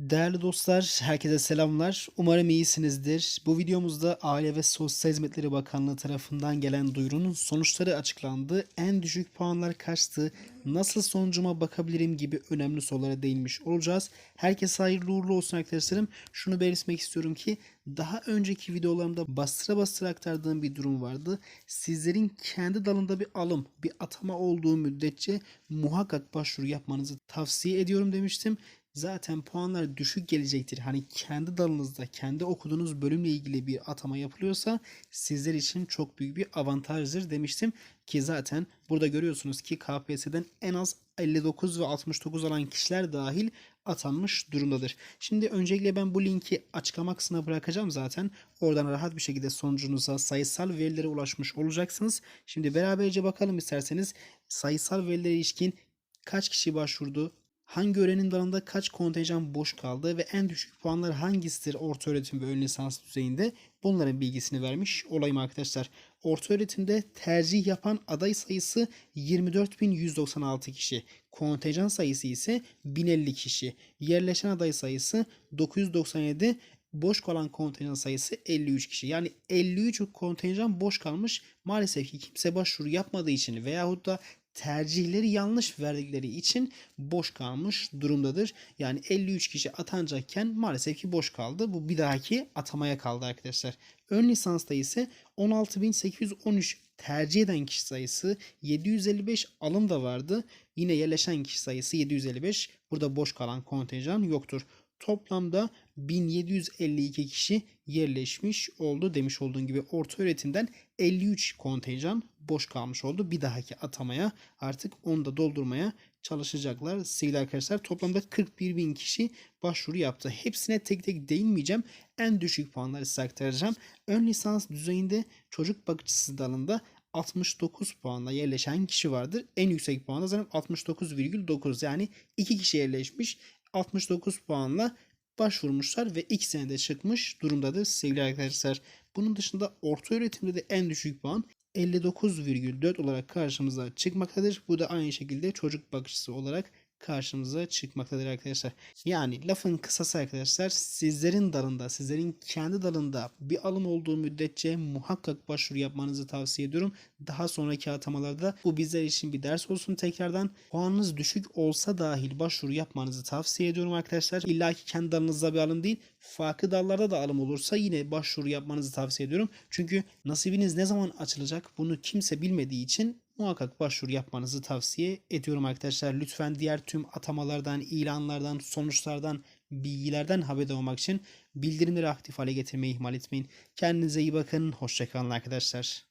Değerli dostlar, herkese selamlar. Umarım iyisinizdir. Bu videomuzda Aile ve Sosyal Hizmetleri Bakanlığı tarafından gelen duyurunun sonuçları açıklandı. En düşük puanlar kaçtı, nasıl sonucuma bakabilirim gibi önemli sorulara değinmiş olacağız. Herkese hayırlı uğurlu olsun arkadaşlarım. Şunu belirtmek istiyorum ki daha önceki videolarımda bastıra bastıra aktardığım bir durum vardı. Sizlerin kendi dalında bir alım, bir atama olduğu müddetçe muhakkak başvuru yapmanızı tavsiye ediyorum demiştim zaten puanlar düşük gelecektir. Hani kendi dalınızda, kendi okuduğunuz bölümle ilgili bir atama yapılıyorsa sizler için çok büyük bir avantajdır demiştim. Ki zaten burada görüyorsunuz ki KPSS'den en az 59 ve 69 alan kişiler dahil atanmış durumdadır. Şimdi öncelikle ben bu linki açıklama kısmına bırakacağım zaten. Oradan rahat bir şekilde sonucunuza sayısal verilere ulaşmış olacaksınız. Şimdi beraberce bakalım isterseniz sayısal verilere ilişkin kaç kişi başvurdu, hangi öğrenim dalında kaç kontenjan boş kaldı ve en düşük puanlar hangisidir orta öğretim ve ön lisans düzeyinde bunların bilgisini vermiş olayım arkadaşlar. Orta öğretimde tercih yapan aday sayısı 24.196 kişi. Kontenjan sayısı ise 1050 kişi. Yerleşen aday sayısı 997 boş kalan kontenjan sayısı 53 kişi. Yani 53 kontenjan boş kalmış. Maalesef ki kimse başvuru yapmadığı için veyahut da tercihleri yanlış verdikleri için boş kalmış durumdadır. Yani 53 kişi atanacakken maalesef ki boş kaldı. Bu bir dahaki atamaya kaldı arkadaşlar. Ön lisansta ise 16.813 tercih eden kişi sayısı 755 alım da vardı. Yine yerleşen kişi sayısı 755. Burada boş kalan kontenjan yoktur. Toplamda 1752 kişi yerleşmiş oldu demiş olduğum gibi orta öğretimden 53 kontenjan boş kalmış oldu. Bir dahaki atamaya artık onu da doldurmaya çalışacaklar sevgili arkadaşlar. Toplamda 41 bin kişi başvuru yaptı. Hepsine tek tek değinmeyeceğim. En düşük puanları size aktaracağım. Ön lisans düzeyinde çocuk bakıcısı dalında 69 puanla yerleşen kişi vardır. En yüksek puanda zaten 69,9 yani 2 kişi yerleşmiş. 69 puanla başvurmuşlar ve 2 senede çıkmış durumdadır sevgili arkadaşlar. Bunun dışında orta öğretimde de en düşük puan 59,4 olarak karşımıza çıkmaktadır. Bu da aynı şekilde çocuk bakıcısı olarak karşımıza çıkmaktadır arkadaşlar. Yani lafın kısası arkadaşlar sizlerin dalında, sizlerin kendi dalında bir alım olduğu müddetçe muhakkak başvuru yapmanızı tavsiye ediyorum. Daha sonraki atamalarda bu bizler için bir ders olsun tekrardan. Puanınız düşük olsa dahil başvuru yapmanızı tavsiye ediyorum arkadaşlar. İlla ki kendi dalınızda bir alım değil, farklı dallarda da alım olursa yine başvuru yapmanızı tavsiye ediyorum. Çünkü nasibiniz ne zaman açılacak bunu kimse bilmediği için muhakkak başvuru yapmanızı tavsiye ediyorum arkadaşlar. Lütfen diğer tüm atamalardan, ilanlardan, sonuçlardan, bilgilerden haberdar olmak için bildirimleri aktif hale getirmeyi ihmal etmeyin. Kendinize iyi bakın. Hoşçakalın arkadaşlar.